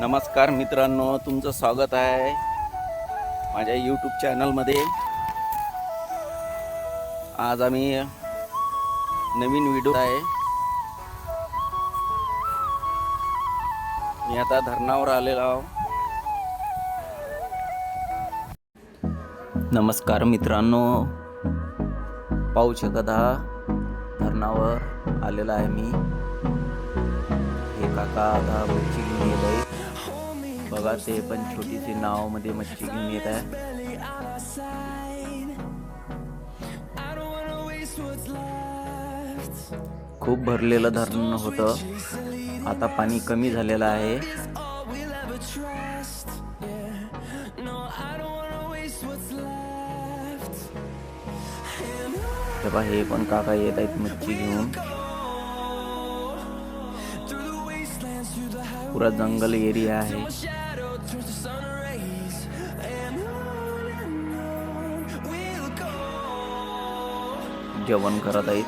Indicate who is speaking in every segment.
Speaker 1: नमस्कार मित्रांनो तुमचं स्वागत आहे माझ्या यूट्यूब चॅनलमध्ये आज आम्ही नवीन व्हिडिओ आहे. मी आता धरणावर आलेलो आहो. नमस्कार मित्रांनो पाहू शकत हा धरणावर आलेला आहे मी. हे काका आता मच्छी घेऊन आहे बघा ते पण छोटीशी नावमध्ये मच्छी घेऊन येत आहे. खूप भरलेलं धरण होतं. आता पाणी कमी झालेलं आहे. तेव्हा हे पण काका येत आहेत मच्छी घेऊन. पुरा जंगल एरिया आहे. जेवण करत आहेत.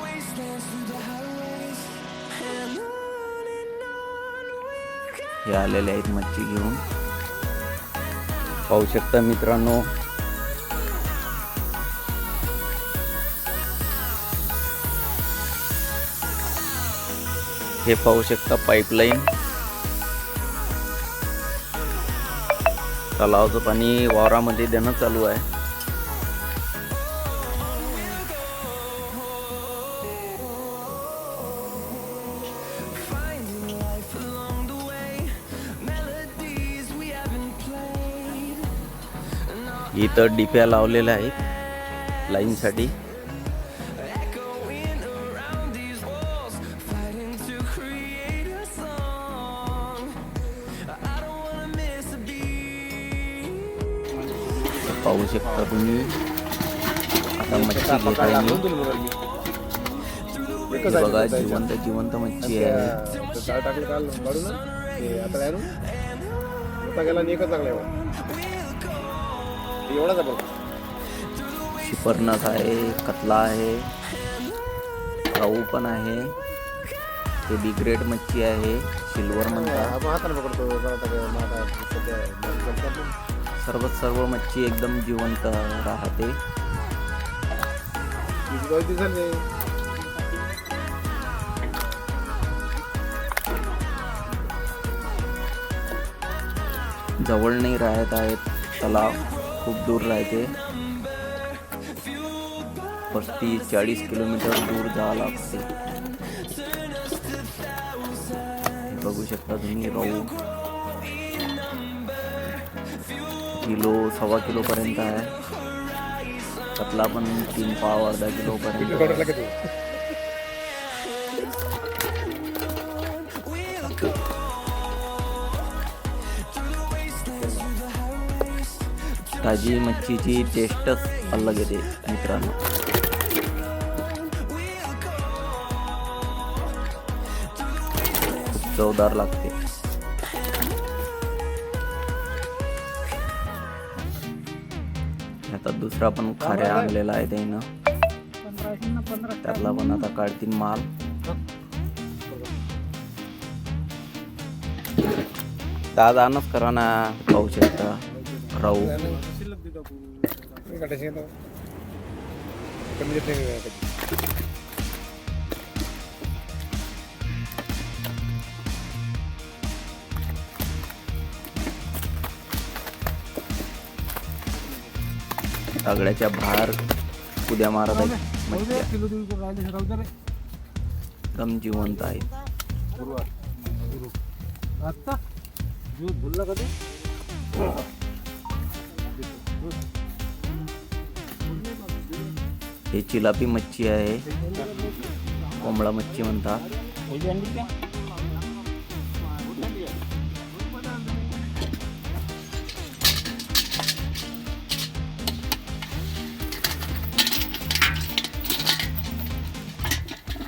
Speaker 1: हे आलेले आहेत मच्छी घेऊन. पाहू शकता मित्रांनो. हे पाहू शकता पाईपलाईन तलावाचं पाणी वावरामध्ये देणं चालू आहे. इथं डिप्या लावलेल्या आहेत लाईनसाठी. पाहू शकता तुम्ही. आता मच्छी घेत आहे बघा जिवंत जिवंत मच्छी आहे.
Speaker 2: एवढा
Speaker 1: शिपरनस आहे कतला आहे राऊ पण आहे. ते बी ग्रेड मच्छी आहे सिल्वर म्हणतात. सर्व सर्व मच्छी एकदम जीवंत राहते. जवळ नाही राहत आहेत, तलाव खूप दूर राहते. पस्तीस, चाळीस किलोमीटर दूर जावं लागते. बघू शकता तुम्ही, राहू. किलो सव्वा किलो पर्यंत आहे. कतला पण तीन पाव अर्धा किलो
Speaker 2: किती
Speaker 1: पर्यंत
Speaker 2: पावडर लागते
Speaker 1: ताजी मच्छीची टेस्टच अलग येते मित्रांनो. चवदार लागते. आता दुसरा पण खाऱ्या आणलेला आहे त्यानं. त्यातला पण आता काढतील माल. दादानच करा ना पाहू शकता राहू. दगड्याच्या बाहेर उद्या मारत आहेत. मच्छ्या एकदम जिवंत आहे. हे चिलापी मच्छी आहे. कोंबडा मच्छी म्हणतात.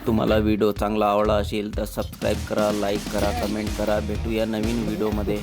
Speaker 1: तुम्हाला व्हिडिओ चांगला आवडला असेल तर सबस्क्राईब करा लाईक करा कमेंट करा. भेटूया नवीन व्हिडिओमध्ये.